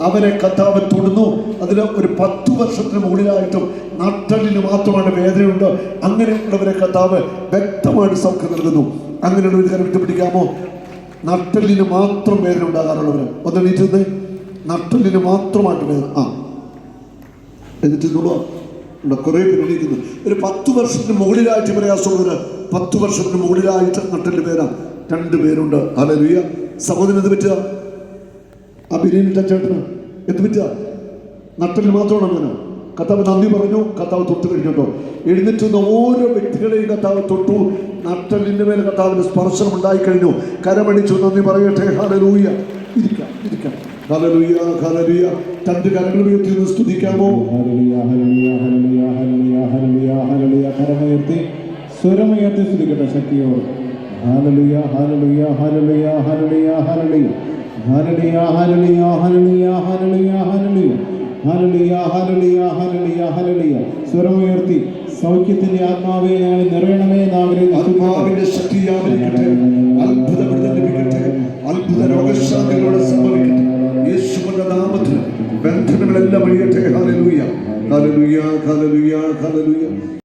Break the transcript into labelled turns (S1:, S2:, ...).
S1: അവരെ കർത്താവ് തൊടുന്നു. അതിൽ ഒരു പത്തു വർഷത്തിന് മുകളിലായിട്ടും നട്ടലിന് മാത്രമാണ് വേദനയുണ്ട്. അങ്ങനെയുള്ളവരെ കർത്താവ് വ്യക്തമായിട്ട് സൗഖ്യം നൽകുന്നു. അങ്ങനെയുള്ള ഒരു കാര്യം വിട്ടുപിടിക്കാമോ നട്ടലിന് മാത്രം വേദന ഉണ്ടാകാറുള്ളവർ ഒന്ന് എണീറ്റത് നട്ടലിന് മാത്രമായിട്ട് വേദന. ആ. എന്നിട്ട് ഇന്നുള്ളൂ ഇവിടെ കുറേ പേര് എണീക്കുന്നു. ഒരു പത്ത് വർഷത്തിന് മുകളിലായിട്ട് പ്രയാസമുള്ളവര് പത്ത് വർഷത്തിന് മുകളിലായിട്ട് നട്ടലിന് വേദന. രണ്ട് പേരുണ്ട്. സഹോദരൻ എന്ത് പറ്റുക? ആ ബിരിയാണി ചേട്ടന് എന്ത് പറ്റുക നട്ടൽ മാത്രമാണ് അങ്ങനെ. കർത്താവ് നന്ദി പറഞ്ഞു കർത്താവ് തൊട്ട് കഴിഞ്ഞിട്ടോ എഴുന്നേറ്റുന്ന ഓരോ വ്യക്തികളെയും കർത്താവ് തൊട്ടു. നട്ടലിന്റെ മേലെ കത്താവിന്റെ സ്പർശനം ഉണ്ടായി കഴിഞ്ഞു. കരമടിച്ചു നന്ദി പറയട്ടെ. ഹലലൂയ ഇരിക്കാം ഇരിക്കാം. ഹലലൂയ ഹലലൂയ രണ്ട് കരങ്ങൾ ഉയർത്തി ഒന്ന് സ്തുതിക്കാമോ?
S2: Hallelujah, hallelujah, hallelujah, hallelujah, hallelujah, hallelujah. കരമുയർത്തി സ്വരമുയർത്തി സ്തുതിക്കട്ടെ ശക്തിയോട്. ഹാലലുയ ഹാലലുയ ഹാലലുയ ഹാലലുയ ഹാലലുയ ഹാലലുയ ഹാലലുയ ഹാലലുയ ഹാലലുയ ഹാലലുയ ഹാലലുയ ഹാലലുയ ഹാലലുയ ഹാലലുയ സ്വരമുയർത്തി സൗഖ്യത്തിന്റെ ആത്മാവെ ഞങ്ങൾ നിറയണമേ
S1: ആത്മാവിന്റെ ശക്തി വ്യാപരിക്കട്ടെ അത്ഭുത ലഭിക്കട്ടെ. അത്ഭുത രോഗശാന്തികളോട് സംഭവിക്കട്ടെ. യേശുവിന്റെ നാമത്തിൽ ബന്ധനങ്ങളെല്ലാം ഒഴിയട്ടെ. ഹല്ലേലൂയ. Hallelujah hallelujah hallelujah.